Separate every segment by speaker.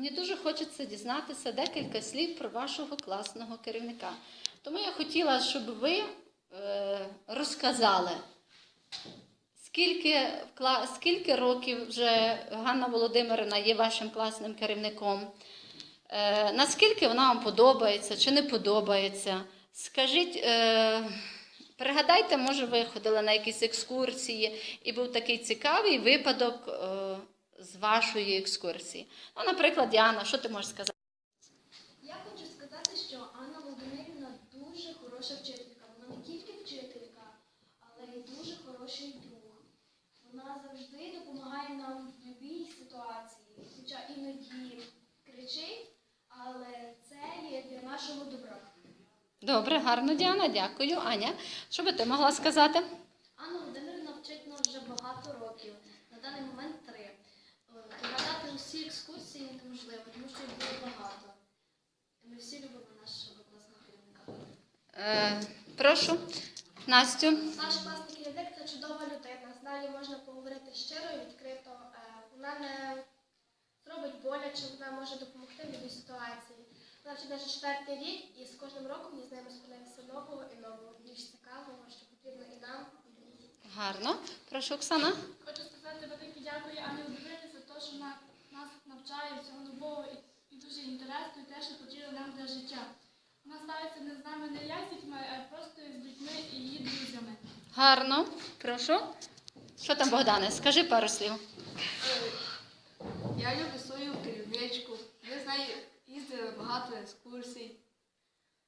Speaker 1: мені дуже хочеться дізнатися декілька слів про вашого класного керівника. Тому я хотіла, щоб ви е, розказали, скільки, скільки років вже Ганна Володимирівна є вашим класним керівником. Е, наскільки вона вам подобається чи не подобається? Скажіть, е, пригадайте, може, ви ходили на якісь екскурсії, і був такий цікавий випадок з вашої екскурсії. Ну, наприклад, Діана, що ти можеш сказати?
Speaker 2: Я хочу сказати, що Анна Володимирівна дуже хороша вчителька. Вона не тільки вчителька, але й дуже хороший друг. Вона завжди допомагає нам в будь-якій ситуації, хоча іноді кричить, але це є для нашого добра.
Speaker 1: Добре, гарно, Діана, дякую. Аня, що би ти могла сказати?
Speaker 2: Анна Володимирівна вчить нас вже багато років, на даний момент три. Е, Пригадати екскурсії неможливо, тому що їх було багато. Ми всі любимо нашого класного керівника.
Speaker 1: Е, прошу, Настю.
Speaker 2: Наш класний керівник це чудова людина. З нею можна поговорити щиро і відкрито. Е, Вона не зробить боляче, вона може допомогти в будь ситуації. Вона вже навіть четвертий рік, і з кожним роком ми з нею сподіваємося нового і нового, більш цікавого, що потрібно і нам, і їй.
Speaker 1: Гарно. Прошу, Оксана.
Speaker 3: Хочу сказати велике дякую Ані Володимирівні за те, що вона нас навчає всього нового і, і дуже інтересно, і те, що потрібно нам для життя. Вона ставиться не з нами не як з дітьми, а просто з дітьми і її друзями.
Speaker 1: Гарно. Прошу. Що там, Богдане? Скажи пару слів.
Speaker 4: Я люблю свою керівничку. Ми з нею їздили багато екскурсій.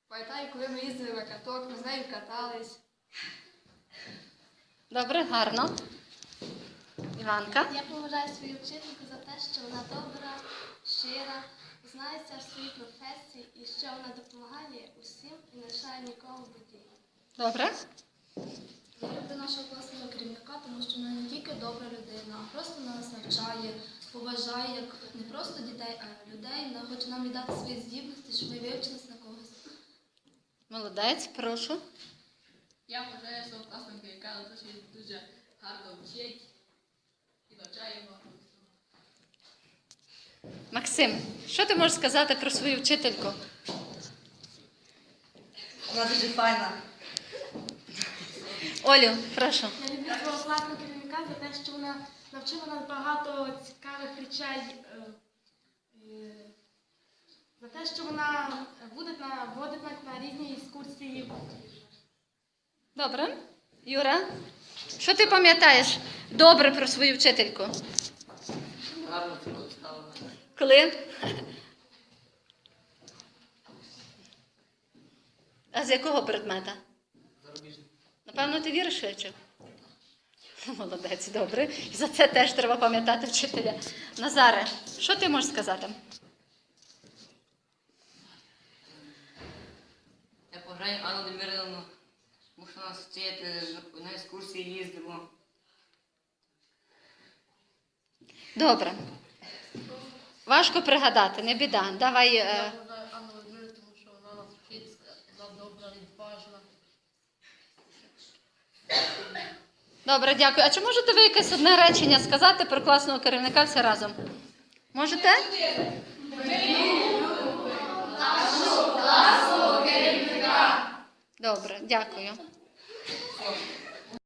Speaker 4: Пам'ятаю, коли ми їздили на каток, ми з нею катались.
Speaker 1: Добре, гарно. Іванка.
Speaker 2: Я поважаю свою вчительку за те, що вона добра, щира, знається в своїй професії і що вона допомагає не нікого в.
Speaker 1: Добре.
Speaker 2: Я люблю нашого класного керівника, тому що вона не тільки добра людина, а просто нас навчає, поважає як не просто дітей, а людей. Вона хоче нам віддати свої здібності, щоб ми вивчились на когось.
Speaker 1: Молодець, прошу.
Speaker 5: Я вважаю свого класного керівника за те, він дуже гарно вчить і навчає його.
Speaker 1: Максим, що ти можеш сказати про свою вчительку?
Speaker 6: Вона дуже файна.
Speaker 1: Олю, прошу.
Speaker 3: Я люблю свого класного керівника за те, що вона навчила нас багато цікавих речей. е, е, За те, що вона буде на, водить нас на різні екскурсії.
Speaker 1: Добре. Юра, що ти пам'ятаєш добре про свою вчительку?
Speaker 5: Гарно.
Speaker 1: Коли? А з якого предмета?
Speaker 5: Зарубіжний.
Speaker 1: Напевно, ти віриш вивчив? Молодець, добре. І за це теж треба пам'ятати вчителя. Назаре, що ти можеш сказати?
Speaker 5: Я поважаю Анну Демирівну, тому що нас вчить, на екскурсії їздимо.
Speaker 1: Добре. Важко пригадати, не біда. Давай. е,
Speaker 4: вважаю Анну Володимирівну, тому що вона нас вчить, вона добра, відважна.
Speaker 1: Добре, дякую. А чи можете ви якесь одне речення сказати про класного керівника все разом? Можете? Добре, дякую.